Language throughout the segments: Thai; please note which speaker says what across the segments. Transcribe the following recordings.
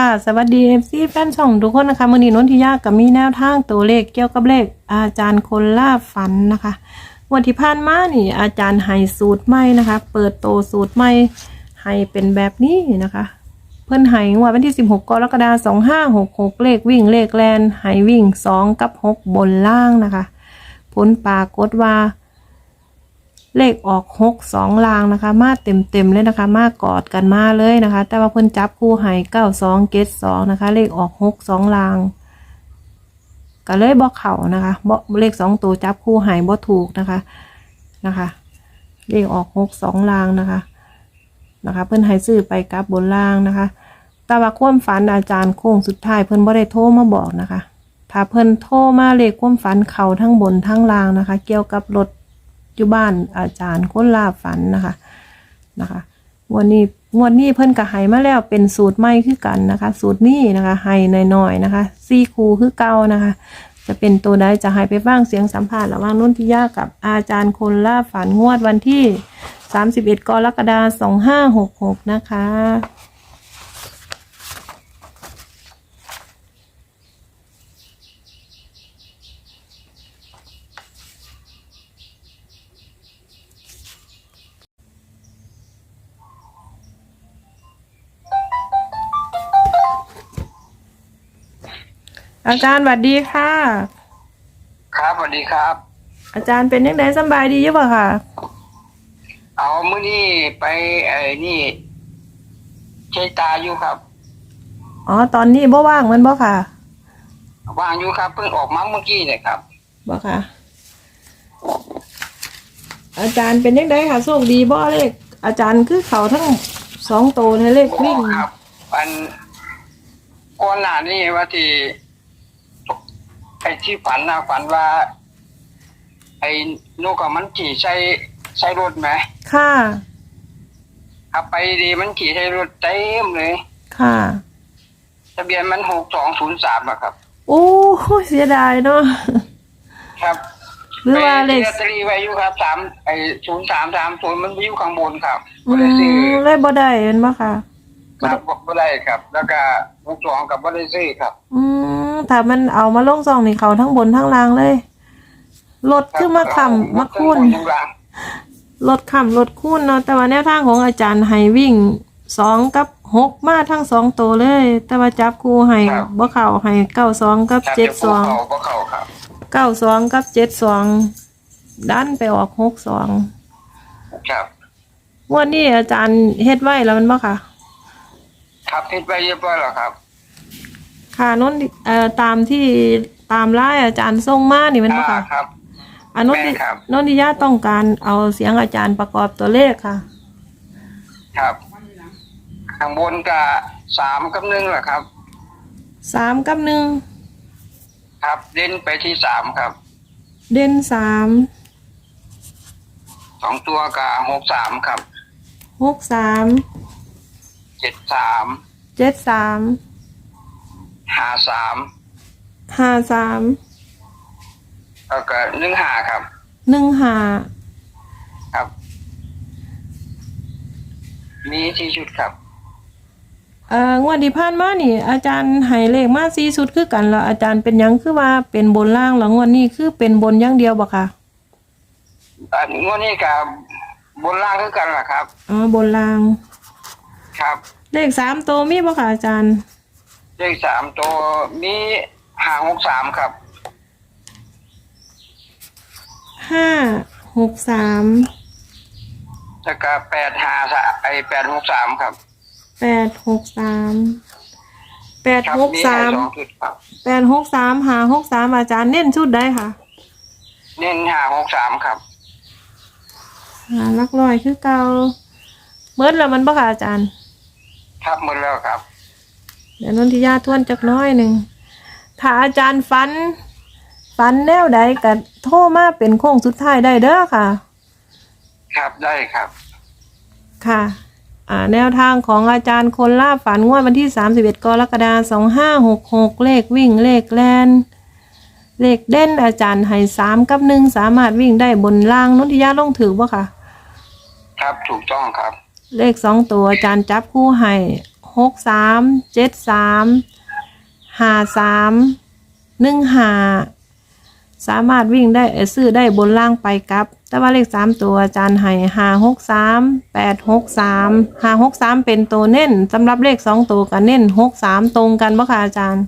Speaker 1: ค่ะสวัสดีเอฟซีแฟนช่องทุกคนนะคะมือนีนนทิยากับมีแนวทางตัวเลขเกี่ยวกับเลขอาจารย์คนล่าฝันนะคะวันที่ผ่านมานี่ อาจารย์ให้สูตรใหม่นะคะ เปิดโตสูตรใหม่ให้เป็นแบบนี้นะคะ เพิ่อนให้งวดวันที่ 16กรกฎาคม2566 เลขวิ่งเลขแลนให้วิ่ง 2 กับ 6 บนล่างนะคะ ผลปรากฏว่า เลขออกหกสองลางนะคะ มาเต็มเต็มเลยนะคะ มากอดกันมาเลยนะคะ แต่ว่าเพิ่นจับคู่ให้เก้าสองเกตสองนะคะ เลขออกหกสองลางก็เลยบอกเข่านะคะบอกเลขสองตัวจับคู่ให้บ่ถูกนะคะนะคะ เลขออกหกสองลางนะคะนะคะ เพิ่นให้ซื้อไปกับบนล่างนะคะ แต่ว่าความฝันอาจารย์โค้งสุดท้ายเพิ่นบ่ได้โทรมาบอกนะคะ ถ้าเพิ่นโทรมาเลขความฝันเขาทั้งบนทั้งล่างนะคะ เกี่ยวกับรถ อยู่บ้านอาจารย์คนลาฝันนะคะนะคะงวันนี้งวดนี้เพิ่นก็ให้มาแล้วเป็นสูตรใหม่คือกันนะคะ สูตรนี้นะคะให้น้อยๆนะคะซี่คูคือเก่านะคะ จะเป็นตัวใดจะให้ไปฟังเสียงสัมภาษณ์ระหว่างนุ่นทิยากับอาจารย์คนล่าฝันงวดวันที่ 31 กรกฎาคม2566 นะคะ อาจารย์สวัสดีค่ะ
Speaker 2: ครับสวัสดีครับ
Speaker 1: อาจารย์เป็นยังไงสำบายดีอยู่ป่ะค่ะ
Speaker 2: เอามื้อนี้ไปไอ้นี่ใช้ตาอยู่ครับ
Speaker 1: อ๋อ ตอนนี้บ่ว่างแมันบ่ค่ะ
Speaker 2: วางอยู่ครับ เพิ่งออกมาเมื่อกี้เนี่ยครับ
Speaker 1: บ่ค่ะ อาจารย์เป็นยังไงค่ะโชคดีบ่เลขอาจารย์คือเขาทั้งสองโตวในเลขวิ่ง
Speaker 2: ครับ อันก่อนหน้านี้ว่าที่ ไอ้ที่ฝันนะฝันว่า ไอ้นกกับมันขี่ใช้ใช้รถไหม
Speaker 1: ค่ะ
Speaker 2: ขับไปดีมันขี่ใช้รถเต็มเลย
Speaker 1: ค่ะ
Speaker 2: ทะเบียนมันหกสองศูนย์สามอะครับ
Speaker 1: โอ้เสียดายเนาะ
Speaker 2: ครับ
Speaker 1: หรือว่าเลข
Speaker 2: ไปซื้อลอตเตอรี่ไว้อยู่ครับสามไอ้ศูนย์สามสามศูนย์มันอยู่ข้างบนครับ
Speaker 1: อื
Speaker 2: ก็เลยซื้อ
Speaker 1: มเลขบ่ได้เห็นบ่ค่ะ
Speaker 2: ครับบ่ได้ครับ แล้วก็ลูกสองกับบ่ได้ซื้อครับ
Speaker 1: อืม ถ้ามันเอามาลงซองนี่เขาทั้งบนทั้งล่างเลยรถคือมาคำมาคุ้น
Speaker 2: ทุกอย่าง
Speaker 1: ลดคำลดคูณเนาะแต่ว่าแนวทางของอาจารย์ให้วิ่งสองกับหกมาทั้งสองตัวเลย แต่ว่าจับคู่ให้บ่เข่าให้เก้าสองกับ
Speaker 2: ครับ
Speaker 1: เจ็ดสอง
Speaker 2: เขาก็เข้าครับ
Speaker 1: เก้าสองกับเจ็ดสองดันไปออกหกสอง
Speaker 2: ครับ
Speaker 1: งวันนี้อาจารย์เฮ็ดไว้แล้วมันบ่ค่ะ
Speaker 2: ครับพิดไปเรียบร้อยแล้วครับ
Speaker 1: ค่ะนนเอ่อตามที่ตามไล่อาจารย์ส่งมานี่แมันบ่
Speaker 2: อ่า
Speaker 1: ค่ะ
Speaker 2: ครับ
Speaker 1: อันนนทิ
Speaker 2: แม่นครับ
Speaker 1: นนทิยาต้องการเอาเสียงอาจารย์ประกอบตัวเลขค่ะ
Speaker 2: ครับ ข้างบนก็สามกับหนึ่งแหละครับ
Speaker 1: สามกับหนึ่ง
Speaker 2: ครับเด่นไปที่สามครับ
Speaker 1: เด่นสาม
Speaker 2: สองตัวกับหกสามครับ
Speaker 1: หกสาม
Speaker 2: เจ็ดสาม
Speaker 1: เจ็ดสาม
Speaker 2: ห้าสาม
Speaker 1: ห้าสาม
Speaker 2: แล้วก็หนึ่งห้าครับ
Speaker 1: หนึ่งห้า
Speaker 2: ครับ มีที่ชุดครับ
Speaker 1: เอ่องวดที่ผ่านมานี่ อาจารย์ให้เลขมาสี่ชุดคือกันแล้วอาจารย์เป็นหยังคือว่าเป็นบนล่างแล้วงวดนี้คือเป็นบนอย่างเดียวบ่ค่ะ
Speaker 2: อันงวดนี้กับบนล่างคือกันแหละครับ
Speaker 1: อ๋อบนล่าง
Speaker 2: ครับ
Speaker 1: เลขสามตัวมีบ่ค่ะอาจารย์
Speaker 2: เลขสามตัวมีห้าหกสามครับ
Speaker 1: ห้าหกสาม
Speaker 2: แล้วก็แปดห้าสามไอแปดหกสามครับ
Speaker 1: แปดหกสามแปด
Speaker 2: ครับ
Speaker 1: หก
Speaker 2: มี
Speaker 1: สา
Speaker 2: ให้
Speaker 1: ม
Speaker 2: สองชุดครับ
Speaker 1: แปดหกสามหาหกสามอาจารย์เน้นชุดได้ค่ะ
Speaker 2: เน้นห้าหกสามครับ
Speaker 1: หาลักลอยคือเก่าเมื่อแล้วมันบ่ค่ะอาจารย์
Speaker 2: ครับหมดแล้วครับ
Speaker 1: เดี๋ยวนนทิยาทวนจักหน้อยหนึ่งถ้าอาจารย์ฟัน ฟันแนวใดก็โทรมาเป็นโค้งสุดท้ายได้เด้อค่ะ
Speaker 2: ครับได้ครับ
Speaker 1: ค่ะ อ่า แนวทางของอาจารย์คนล่าฝันงวดวันที่ 31 กรกฎาคม2566 เลขวิ่งเลขแลนเลขเด่นอาจารย์ให้สามกับหนึ่งสามารถวิ่งได้บนล่างนนทิยาลงถือบ่ค่ะ
Speaker 2: ครับถูกต้องครับ
Speaker 1: เลขสองตัวอาจารย์จับคู่ให้ หหกสามเจ็ดสามห้าสามหนึ่งห้าสามารถวิ่งได้เอ่อซื้อได้บนล่างไปครับ แต่ว่าเลขสามตัวอาจารย์ให้ห้าหกสามแปดหกสามห้าหกสามเป็นตัวเน้นสำหรับเลขสองตัวกับเน้นหกสามตรงกันปะคะอาจารย์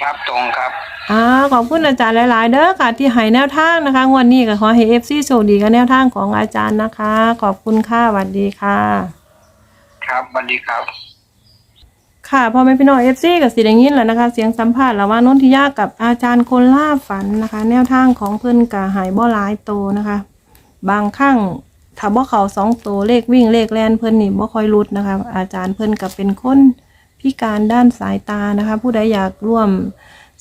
Speaker 2: ครับตรงครับ
Speaker 1: อ่าขอบคุณอาจารย์หลาย ๆ เด้อค่ะ ที่ให้แนวทางนะคะงวันนี้ก็ขอให้เอฟซีโชคดีกับแนวทางของอาจารย์นะคะ ขอบคุณค่ะสวัสดีค่ะ
Speaker 2: ครับสวัสดีครับ
Speaker 1: ค่ะพอแม่พี่น้องเอฟซีกับสีแดงยินแหล้วนะคะ เสียงสัมภาษณ์ระหว่างนนทิยากับอาจารย์คนล่าฝันนะคะ แนวทางของเพื่อนกาหายบ่หลายโตนะคะ บางครั้งถ้าบ่เขาสองโตวเลขวิ่งเลขแลนเพื่อนนี่บ่ค่อยรุดนะคะ อาจารย์เพื่อนกับเป็นคนพิการด้านสายตานะคะ ผู้ใดอยากร่วม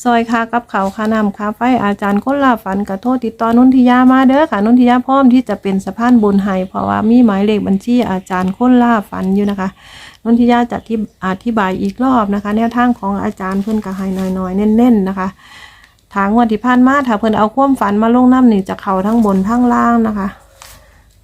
Speaker 1: ซอยค่ากับเขาค่าน้ำค่าไฟอาจารย์คนลาฝันกระโทษติดต่อนนทิยามาเด้อค่ะนนทิยาพร้อมที่จะเป็นสะพานบุญให้เพราะว่ามีหมายเลขบัญชีอาจารย์คนลาฝันอยู่นะคะนนทิยาจะที่อธิบายอีกรอบนะคะ แนวทางของอาจารย์เพิ่อนก็ให้น้อยๆเน้นๆนะคะทางวันที่ผ่านมาถ้าเพิ่นเอาความฝันมาลงน้ำหนี่งจะเข้าทั้งบนทั้งล่างนะคะ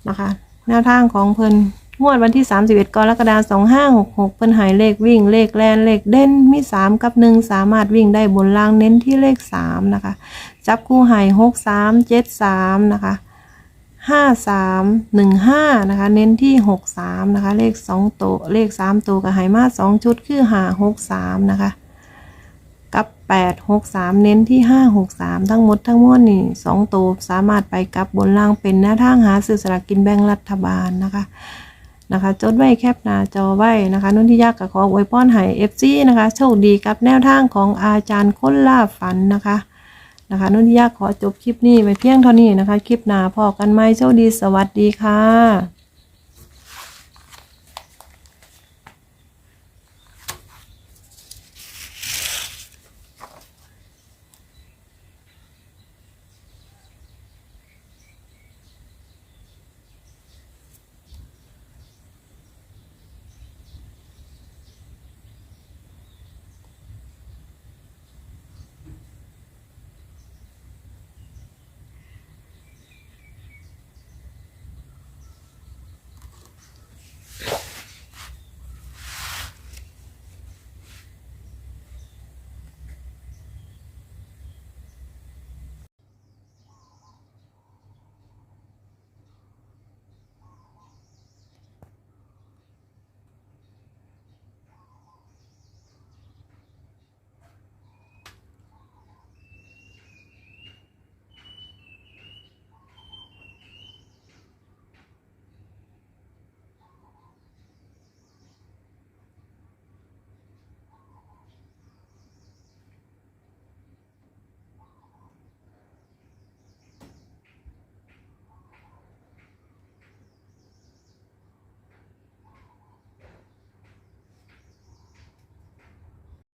Speaker 1: นะคะ แนวทางของเพิ่น งวดวันที่ 31 กรกฎาคม2566 เพิ่นหายเลขวิ่งเลขแลนเลขเด่นมี 3 กับ 1 สามารถวิ่งได้บนล่างเน้นที่เลข 3 นะคะ จับคู่หาย 6 3 7 3 นะคะ 5 3 1 5 นะคะ เน้นที่ 6 3 นะคะ เลข2ตัวเลข 3 ตัวกับหายมา 2 ชุดคือ5 6 3 นะคะ กับ 8 6 3 เน้นที่ 5 6 3 ทั้งหมดทั้งมวลนี่2ตัวสามารถไปกับบนล่างเป็นแนวทางหาซื้อสลากกินแบ่งรัฐบาลนะคะ นะคะ จดไว้แคปหน้าจอไว้นะคะนุ่นที่ยากกับขออวยพรให้เอฟซีนะคะโชคดีกับแนวทางของอาจารย์ค้นล่าฝันนะคะนะคะนุ่นที่ยากขอจบคลิปนี้ไปเพียงเท่านี้นะคะ คลิปหน้าพอกันไหมโชคดีสวัสดีค่ะ